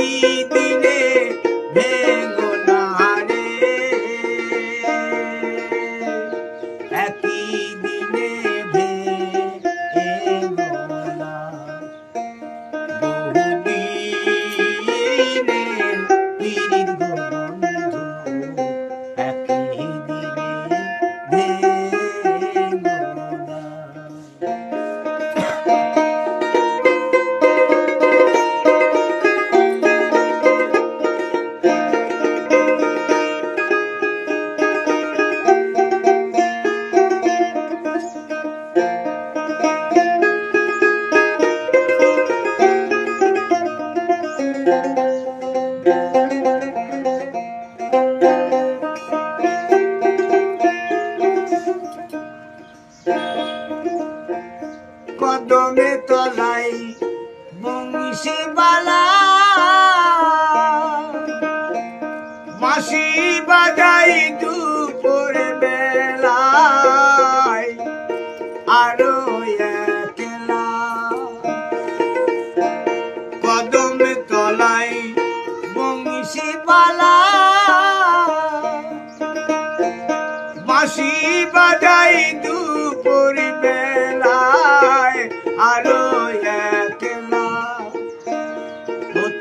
You. কদমে তলাই বংশীবালা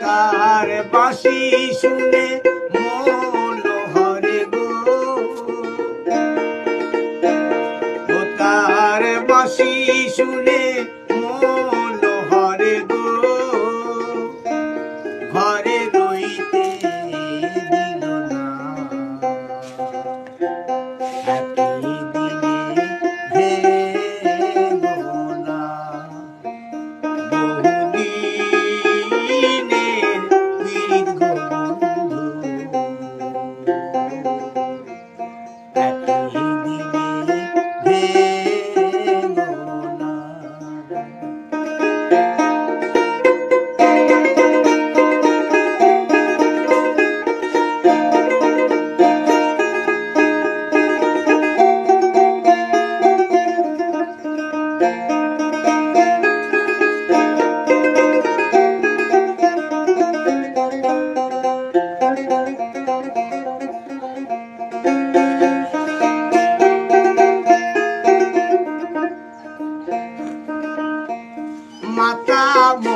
তার বাসি শুনে my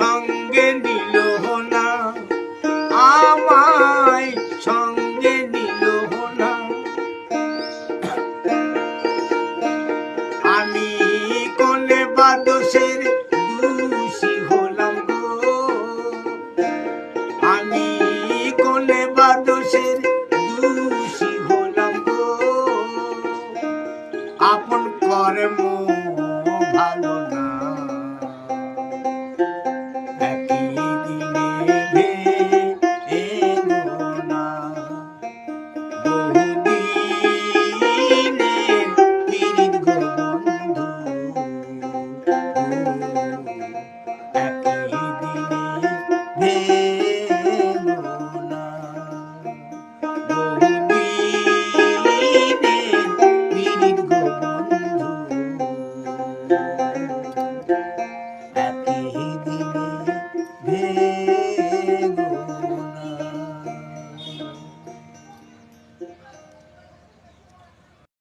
সঙ্গে নিল না আমায় সঙ্গে নিল না আমি কোলে বাদশের দোষী হলাম গো। আমি কোলে বাদশের দোষী হলাম গো। আপন করে মো